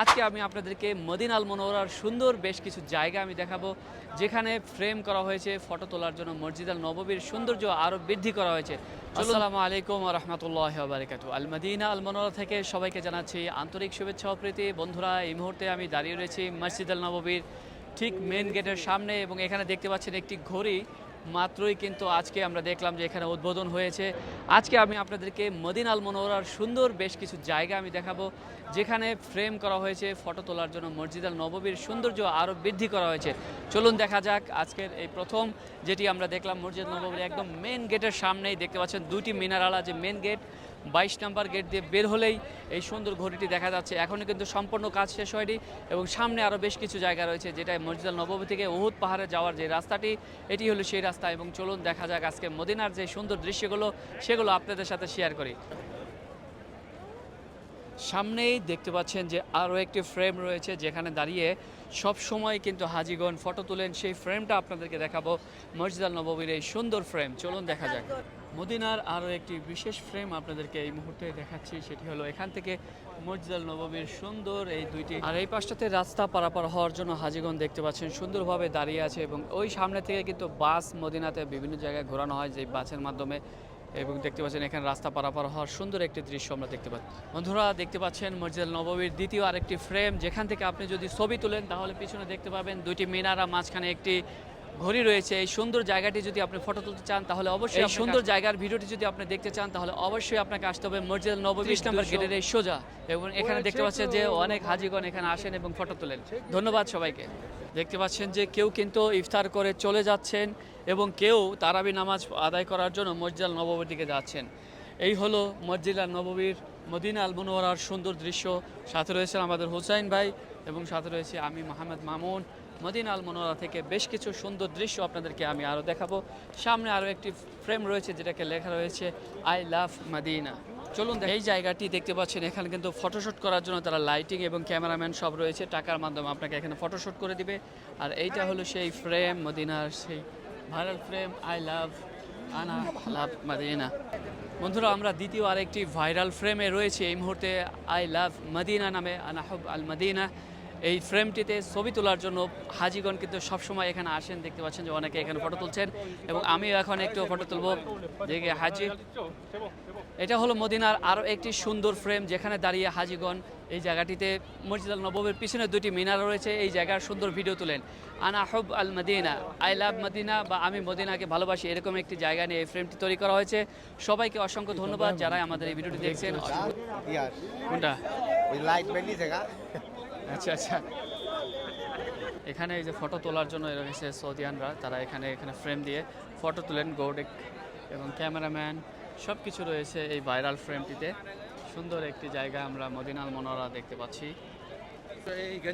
আজকে আমি আপনাদেরকে মদিন আল মনোহরার সুন্দর বেশ কিছু জায়গা আমি দেখাবো যেখানে ফ্রেম করা হয়েছে ফটো তোলার জন্য মসজিদ আল নববীর সৌন্দর্য আরও বৃদ্ধি করা হয়েছে। আসসালামু আলাইকুম রহমতুল্লাহ বারিকাতু আল মদিনা আল মনোহরা থেকে সবাইকে জানাচ্ছি আন্তরিক শুভেচ্ছা ও প্রীতি। বন্ধুরা এই মুহূর্তে আমি দাঁড়িয়ে রয়েছি মসজিদ আল নববীর ঠিক মেন গেটের সামনে এবং এখানে দেখতে পাচ্ছেন একটি ঘড়ি। মাত্রই কিন্তু আজকে আমরা দেখলাম যে এখানে উদ্বোধন হয়েছে। আজকে আমি আপনাদেরকে মদিন আল মনোহরার সুন্দর বেশ কিছু জায়গা আমি দেখাবো, যেখানে ফ্রেম করা হয়েছে ফটো তোলার জন্য মসজিদ আল নববীর সৌন্দর্য আরও বৃদ্ধি করা হয়েছে। চলুন দেখা যাক আজকের এই প্রথম, যেটি আমরা দেখলাম মসজিদ নববীর একদম মেন গেটের সামনেই, দেখতে পাচ্ছেন দুটি মিনারালা যে মেন গেট বাইশ নাম্বার গেট দিয়ে বের হলেই এই সুন্দর ঘড়িটি দেখা যাচ্ছে। এখনও কিন্তু সম্পূর্ণ কাজ শেষ হয়নি এবং সামনে আরও বেশ কিছু জায়গা রয়েছে যেটা মসজিদ আল নববী থেকে উহুদ পাহাড়ে যাওয়ার যে রাস্তাটি, এটি হলো সেই রাস্তা। এবং চলুন দেখা যাক আজকে মদিনার যে সুন্দর দৃশ্যগুলো, সেগুলো আপনাদের সাথে শেয়ার করি। সামনেই দেখতে পাচ্ছেন যে আরও একটি ফ্রেম রয়েছে, যেখানে দাঁড়িয়ে সব সময় কিন্তু হাজিগণ ফটো তুলেন। সেই ফ্রেমটা আপনাদেরকে দেখাবো মসজিদ আল নববীর এই সুন্দর ফ্রেম চলুন দেখা যাক। মদিনার আরও একটি বিশেষ ফ্রেম আপনাদেরকে এই মুহূর্তে দেখাচ্ছি, সেটি হলো এখান থেকে মসজিদ নবমীর সুন্দর এই দুইটি আর এই পাশটাতে রাস্তা পারাপার হওয়ার জন্য হাজিগণ দেখতে পাচ্ছেন, সুন্দরভাবে দাঁড়িয়ে আছে এবং ওই সামনে থেকে কিন্তু বাস মদিনাতে বিভিন্ন জায়গায় ঘোরানো হয় যে বাসের মাধ্যমে এবং দেখতে পাচ্ছেন এখানে রাস্তা পারাপার হওয়ার সুন্দর একটি দৃশ্য আমরা দেখতে পাচ্ছি। বন্ধুরা, দেখতে পাচ্ছেন মসজিদ আল নববীর দ্বিতীয় আরেকটি ফ্রেম যেখান থেকে আপনি যদি ছবি তোলেন তাহলে পিছনে দেখতে পাবেন দুইটি মিনারা মাঝখানে একটি ঘড়ি রয়েছে এই সুন্দর জায়গাটি যদি আপনি ফটো তুলতে চান তাহলে অবশ্যই এই সুন্দর জায়গার ভিডিওটি যদি আপনি দেখতে চান তাহলে অবশ্যই আপনাকে আসতে হবে মসজিদ আল নববী নাম্বার গেটের এই সোজা এবং এখানে দেখতে পাচ্ছেন যে অনেক হাজিগণ এখানে আসেন এবং ফটো তোলেন। ধন্যবাদ সবাইকে। দেখতে পাচ্ছেন যে কেউ কিন্তু ইফতার করে চলে যাচ্ছেন এবং কেউ তারাবি নামাজ আদায় করার জন্য মসজিদ আল নববীর দিকে যাচ্ছেন। এই হলো মসজিদ আল নববীর মদিনা আল মনোহরার সুন্দর দৃশ্য। সাথে রয়েছেন আমাদের হুসাইন ভাই এবং সাথে রয়েছে আমি মোহাম্মদ মামুন। মদিনা আল মনোহরা থেকে বেশ কিছু সুন্দর দৃশ্য আপনাদেরকে আমি আরও দেখাবো। সামনে আরও একটি ফ্রেম রয়েছে যেটাকে লেখা রয়েছে, আই লাভ মদিনা। চলুন এই জায়গাটি দেখতে পাচ্ছেন, এখানে কিন্তু ফটোশ্যুট করার জন্য তারা লাইটিং এবং ক্যামেরাম্যান সব রয়েছে, টাকার মাধ্যমে আপনাকে এখানে ফটোশ্যুট করে দিবে। আর এইটা হলো সেই ফ্রেম, মদিনার সেই ভাইরাল ফ্রেম আই লাভ, আনা লাভ মদিনা। বন্ধুরা, আমরা দ্বিতীয় আরেকটি ভাইরাল ফ্রেমে রয়েছে, এই মুহূর্তে আই লাভ মদিনা নামে আনাহব আল মদিনা। এই ফ্রেমটিতে ছবি তোলার জন্য হাজিগণ কিন্তু সবসময় এখানে আসেন। দেখতে পাচ্ছেন যে অনেকে এখানে ফটো তুলছেন এবং আমিও এখন একটু ফটো তুলবো। দেখে হাজি এটা হলো মদিনার আরও একটি সুন্দর ফ্রেম যেখানে দাঁড়িয়ে হাজিগণ এই জায়গাটিতে মসজিদ আল নববের পিছনে দুটি মিনার রয়েছে। এই জায়গার সুন্দর ভিডিও তুলেন। আনা হব আল মদিনা আই লাভ মদিনা বা আমি মদিনাকে ভালোবাসি এরকম একটি জায়গা নিয়ে এই ফ্রেমটি তৈরি করা হয়েছে। সবাইকে অসংখ্য ধন্যবাদ যারা আমাদের এই ভিডিওটি দেখছেন। কোনটা? লাইট আচ্ছা আচ্ছা। এখানে এই যে ফটো তোলার জন্য রয়েছে সৌদিয়ানরা। তারা এখানে এখানে ফ্রেম দিয়ে ফটো তুলেন গৌডেক এবং ক্যামেরাম্যান সব কিছু রয়েছে এই ভাইরাল ফ্রেমটিতে সুন্দর একটি জায়গা আমরা মদিনাল মনোরা দেখতে পাচ্ছি।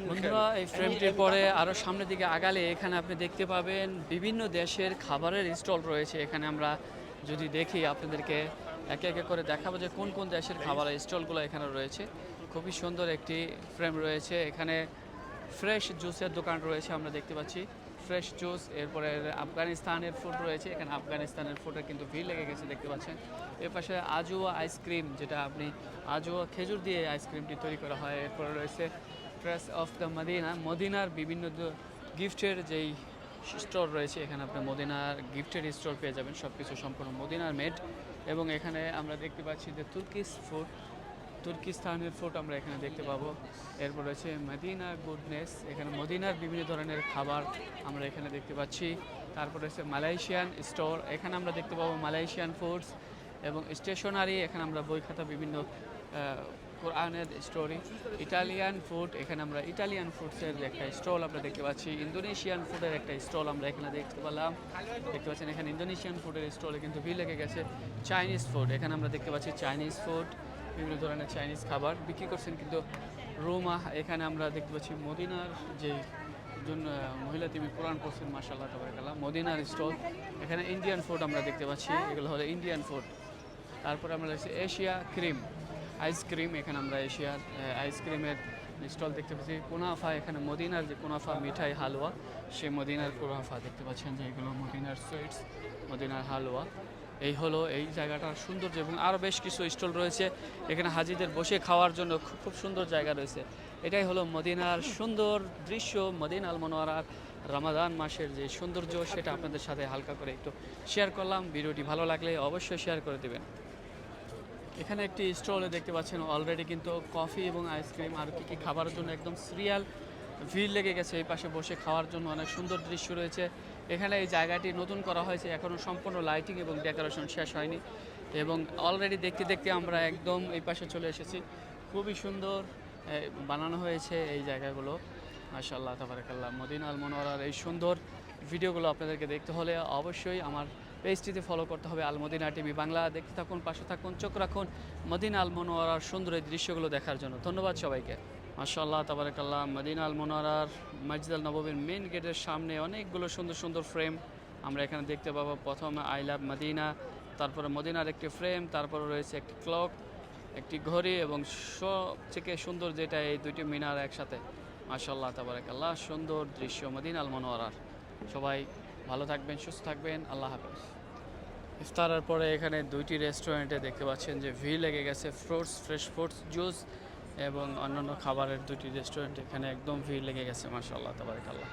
বন্ধুরা, এই ফ্রেমটির পরে আরও সামনের দিকে আগালে এখানে আপনি দেখতে পাবেন বিভিন্ন দেশের খাবারের স্টল রয়েছে। এখানে আমরা যদি দেখি, আপনাদেরকে একে একে করে দেখাবো যে কোন কোন দেশের খাবারের স্টলগুলো এখানে রয়েছে। খুবই সুন্দর একটি ফ্রেম রয়েছে। এখানে ফ্রেশ জুসের দোকান রয়েছে, আমরা দেখতে পাচ্ছি। ফ্রেশ জুস এরপরে আফগানিস্তানের ফুড রয়েছে। এখানে আফগানিস্তানের ফুডের কিন্তু ভিড় লেগে গেছে, দেখতে পাচ্ছেন। এর পাশে আজুয়া আইসক্রিম যেটা আপনি আজুয়া খেজুর দিয়ে আইসক্রিমটি তৈরি করা হয়। এরপরে রয়েছে ফ্রেশ অফ দ্য মদিনা মদিনার বিভিন্ন গিফটের যেই স্টোর রয়েছে, এখানে আপনি মদিনার গিফটের স্টোর পেয়ে যাবেন। সব কিছু সম্পূর্ণ মদিনার মেড এবং এখানে আমরা দেখতে পাচ্ছি যে তুর্কিস ফুড তুর্কিস্তানের ফুড আমরা এখানে দেখতে পাবো। এরপর রয়েছে মদিনা গুডনেস এখানে মদিনার বিভিন্ন ধরনের খাবার আমরা এখানে দেখতে পাচ্ছি। তারপর রয়েছে মালয়েশিয়ান স্টোর এখানে আমরা দেখতে পাবো মালয়েশিয়ান ফুডস এবং স্টেশনারি এখানে আমরা বই খাতা, বিভিন্ন কোরআনের স্টোরি ইটালিয়ান ফুড এখানে আমরা ইটালিয়ান ফুডসের একটা স্টল আমরা দেখতে পাচ্ছি। ইন্দোনেশিয়ান ফুডের একটা স্টল আমরা এখানে দেখতে পেলাম। দেখতে পাচ্ছেন এখানে ইন্দোনেশিয়ান ফুডের স্টলে কিন্তু ভিড় লেগে গেছে। চাইনিজ ফুড এখানে আমরা দেখতে পাচ্ছি চাইনিজ ফুড বিভিন্ন ধরনের চাইনিজ খাবার বিক্রি করছেন, কিন্তু রোমা, এখানে আমরা দেখতে পাচ্ছি মদিনার যে একজন মহিলা তিনি কোরআন পড়ছেন মাসাল্লাহ তাবারাকাল্লাহ, মদিনার স্টল। এখানে ইন্ডিয়ান ফুড আমরা দেখতে পাচ্ছি, এগুলো হলো ইন্ডিয়ান ফুড তারপরে আমরা রয়েছে এশিয়া ক্রিম আইসক্রিম এখানে আমরা এশিয়ার আইসক্রিমের স্টল দেখতে পাচ্ছি। কোনাফা, এখানে মদিনার যে কোনাফা মিঠাই হালুয়া সেই মদিনার কোনাফা দেখতে পাচ্ছেন যে এগুলো মদিনার সুইটস মদিনার হালুয়া। এই হলো এই জায়গাটার সৌন্দর্য এবং আরও বেশ কিছু স্টল রয়েছে। এখানে হাজিদের বসে খাওয়ার জন্য খুব খুব সুন্দর জায়গা রয়েছে। এটাই হলো মদিনার সুন্দর দৃশ্য মদিনা আল মনোয়ারার রামাদান মাসের যে সৌন্দর্য, সেটা আপনাদের সাথে হালকা করে একটু শেয়ার করলাম। ভিডিওটি ভালো লাগলে অবশ্যই শেয়ার করে দেবেন। এখানে একটি স্টলে দেখতে পাচ্ছেন অলরেডি কিন্তু কফি এবং আইসক্রিম আর কি কি খাবারের জন্য একদম সিরিয়াল ভিড় লেগে গেছে। এই পাশে বসে খাওয়ার জন্য অনেক সুন্দর দৃশ্য রয়েছে। এখানে এই জায়গাটি নতুন করা হয়েছে এখনও সম্পূর্ণ লাইটিং এবং ডেকোরেশন শেষ হয়নি। এবং অলরেডি দেখতে দেখতে আমরা একদম এই পাশে চলে এসেছি। খুবই সুন্দর বানানো হয়েছে এই জায়গাগুলো। মাশাল্লাহ তাবারাকাল্লাহ। মদিনা আল মনোয়ারার এই সুন্দর ভিডিওগুলো আপনাদেরকে দেখতে হলে অবশ্যই আমার পেজটিতে ফলো করতে হবে আল মদিনা টিভি বাংলা। দেখতে থাকুন, পাশে থাকুন, চোখ রাখুন মদিনা আল মনোয়ারার সুন্দর এই দৃশ্যগুলো দেখার জন্য। ধন্যবাদ সবাইকে। মাশাল্লাহ তাবারাকাল্লাহ। মদিনা আল মনোয়ারার মসজিদ আল নববীর মেন গেটের সামনে অনেকগুলো সুন্দর সুন্দর ফ্রেম আমরা এখানে দেখতে পাবো। প্রথম আই লাভ মদিনা, তারপরে মদিনার একটি ফ্রেম তারপরে রয়েছে একটি ক্লক একটি ঘড়ি এবং সবথেকে সুন্দর যেটা এই দুইটি মিনার একসাথে। মাশাল্লাহ তাবারাকাল্লাহ, সুন্দর দৃশ্য মদিন আল মনোয়ারার সবাই ভালো থাকবেন, সুস্থ থাকবেন, আল্লাহ হাফেজ। ইফতারের পরে এখানে দুইটি রেস্টুরেন্টে দেখতে পাচ্ছেন যে ভি লেগে গেছে ফ্রুটস ফ্রেশ ফ্রুটস জুস এবং অন্যান্য খাবারের দুটি রেস্টুরেন্ট এখানে একদম ভিড় লেগে গেছে মাশাল্লাহ তাবারাকাল্লাহ।